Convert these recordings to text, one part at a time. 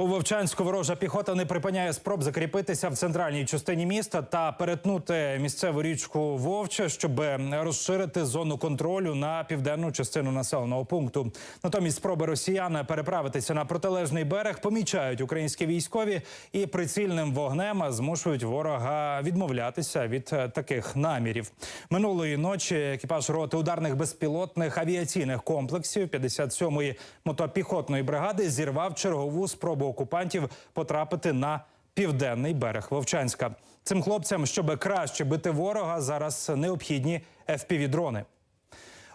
У Вовчанську ворожа піхота не припиняє спроб закріпитися в центральній частині міста та перетнути місцеву річку Вовче, щоб розширити зону контролю на південну частину населеного пункту. Натомість спроби росіян переправитися на протилежний берег помічають українські військові і прицільним вогнем змушують ворога відмовлятися від таких намірів. Минулої ночі екіпаж роти ударних безпілотних авіаційних комплексів 57-ї мотопіхотної бригади зірвав чергову спробу окупантів потрапити на південний берег Вовчанська. Цим хлопцям, щоб краще бити ворога, зараз необхідні FPV-дрони.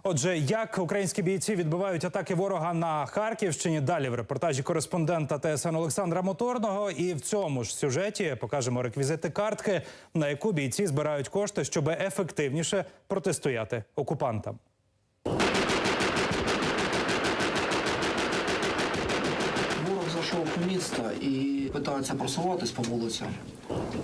Отже, як українські бійці відбивають атаки ворога на Харківщині? Далі в репортажі кореспондента ТСН Олександра Моторного. І в цьому ж сюжеті покажемо реквізити картки, на яку бійці збирають кошти, щоб ефективніше протистояти окупантам. Зайшов у місто і питається просуватись по вулицям.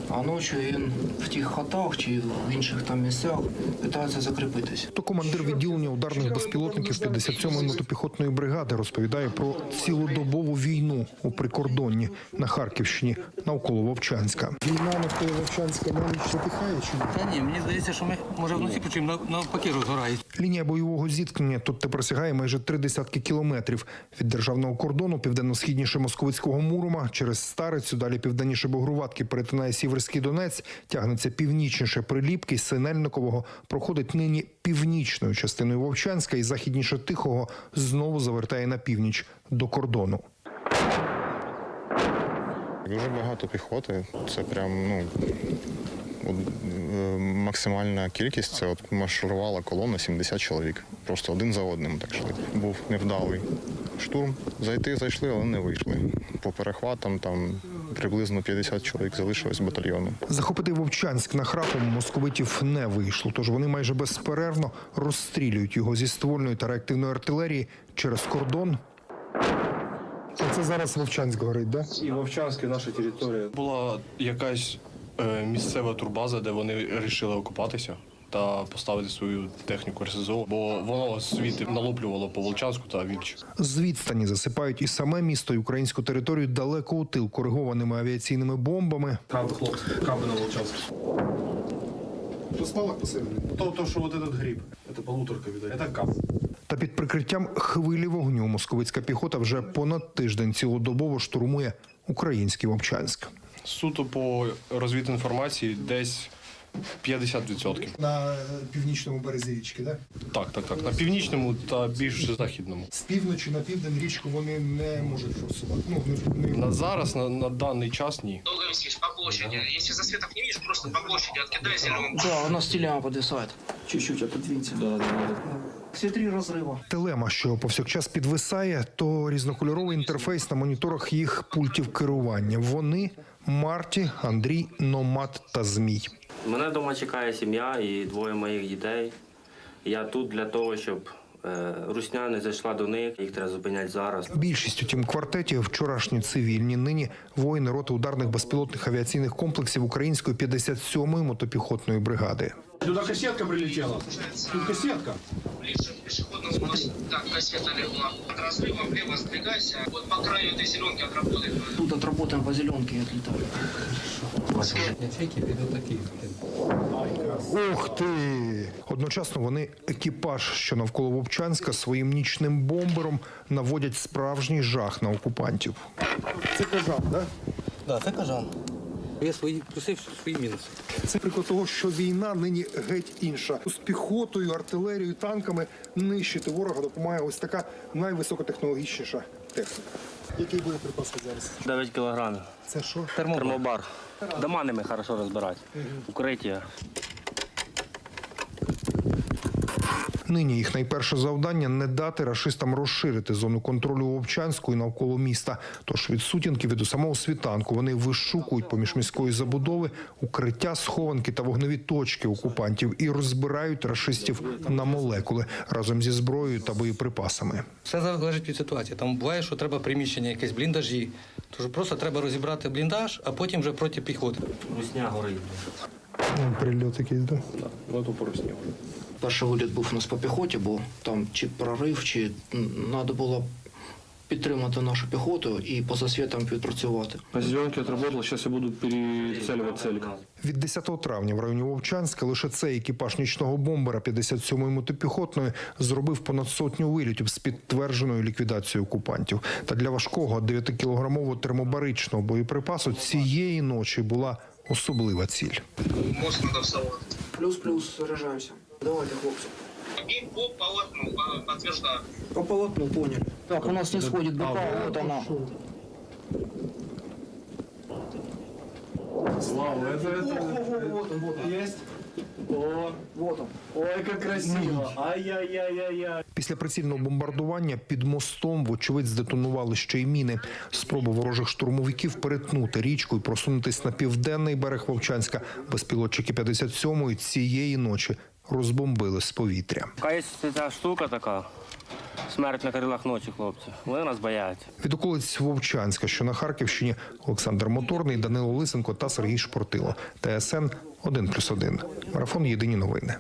А ночі він в тих хатах чи в інших там місцях питається закріпитись. То командир відділення ударних безпілотників 57-ї мотопіхотної бригади розповідає про цілодобову війну у прикордонні на Харківщині навколо Вовчанська. Війна навколо Вовчанська на ніч затихає чи ні? Та ні, мені здається, що ми може вночі почуємо нав- навпаки розгорають. Лінія бойового зіткнення тут тепер сягає майже три десятки кілометрів від державного кордону, південно-східніше московицького Мурома, через Старицю, далі південніше Богруватки, перетинає Сіверський Донець, тягнеться північніше Приліпки, Синельникового, проходить нині північною частиною Вовчанська і західніше Тихого знову завертає на північ до кордону. Дуже багато піхоти. Це прям ну е, максимальна кількість. Це от марширувала колона 70 чоловік. Просто один за одним так йшли. Був невдалий штурм. Зайти зайшли, але не вийшли. По перехватам там приблизно 50 чоловік залишилось батальйону. Захопити Вовчанськ на храпом московитів не вийшло, тож вони майже безперервно розстрілюють його зі ствольної та реактивної артилерії через кордон Оце зараз Вовчанськ горить, да? І Вовчанськ, і наша територія. Була якась е, місцева турбаза, де вони вирішили окупатися та поставити свою техніку РСЗО, бо воно звідти налоплювало по Волчанську та Вільч. з відстані засипають і саме місто, і українську територію далеко у тил коригованими авіаційними бомбами. Каби, хлопці, каби на Волчанськ. То спалах посилений. То, то, що вот этот гриб, це полуторка, видать, це кап. Та під прикриттям хвилі вогню московицька піхота вже понад тиждень цілодобово штурмує український Вовчанськ. Суто по розвідці інформації десь 50%. На північному березі річки, да? Так, так, так. На північному та більш західному. З півночі на південь річку вони не можуть форсувати. Ну, не, не... На зараз, на, на даний час ні. По площади. Если засветов не видишь, просто по площади откидай зеленым. Да, вона стілями подвисає. Чуть-чуть отодвинься. Да, да, да. Всі три розрива. Телема, що повсякчас підвисає, то різнокольоровий інтерфейс на моніторах їх пультів керування. Вони Марті, Андрій, Номад та Змій. Мене вдома чекає сім'я і двоє моїх дітей. Я тут для того, щоб е, русня не зайшла до них. Їх треба зупиняти зараз. Більшість у тім квартеті вчорашні цивільні. Нині воїни роти ударних безпілотних авіаційних комплексів української 57-ї мотопіхотної бригади. Сюди касетка прилетіла. Тут кассетка. Ближе к пешеходному мосту. Так, кассета легла. Под разрывом влево сдвигайся. Вот по краю этой зеленки отработай. Тут отработаем по зеленке і отлітаємо. Ух ти! Одночасно вони екіпаж, що навколо Вовчанська своїм нічним бомбером наводять справжній жах на окупантів. Це кажан, да? Да, це кажан. Є свої плюси, свої мінуси. Це приклад того, що війна нині геть інша. З піхотою, артилерією, танками нищити ворога допомагає ось така найвисокотехнологічніша техніка. Який буде боєприпаси зараз? 9 кілограмів. Це що? Термобар. Дома ними хорошо розбирати. Укриття. Нині їх найперше завдання не дати рашистам розширити зону контролю Вовчанську і навколо міста. Тож від сутінки від самого світанку вони вишукують поміж міської забудови укриття, схованки та вогневі точки окупантів і розбирають рашистів на молекули разом зі зброєю та боєприпасами. Все залежить від ситуації. Там буває, що треба приміщення, якесь бліндажі. Тож просто треба розібрати бліндаж, а потім вже проти піхоти. Русня горить. Прильот якийсь, да? Ну, то пору снігу. Перший виліт був у нас по піхоті, бо там чи прорив, чи треба було підтримати нашу піхоту і поза світом відпрацювати. Зеленки отработал, сейчас я буду перецеливать целик. Від 10 травня в районі Вовчанська лише цей екіпаж нічного бомбера 57-ї мотопіхотної зробив понад сотню вилітів з підтвердженою ліквідацією окупантів. Та для важкого 9-кілограмового термобаричного боєприпасу цієї ночі була особлива ціль. Мост надо. Плюс-плюс заряджаємося. Давайте, хлопці. И по полотну, подтверждаю. По полотну поняли. Так, у нас не сходит БК, вот она. Слава, это, это... Вот он, вот он. Есть? О, Вот он. ой, как красиво. Ай-яй-яй-яй-яй. Після прицільного бомбардування під мостом, вочевидь, здетонували ще й міни. Спроби ворожих штурмовиків перетнути річку і просунутись на південний берег Вовчанська. Безпілотчики 57-ї цієї ночі розбомбили з повітря. Є ця штука така. Смерть на крилах ночі, хлопці. Вони нас бояться. Від околиць Вовчанська, що на Харківщині, Олександр Моторний, Данило Лисенко та Сергій Шпортило. ТСН 1+,1. Марафон Єдині новини.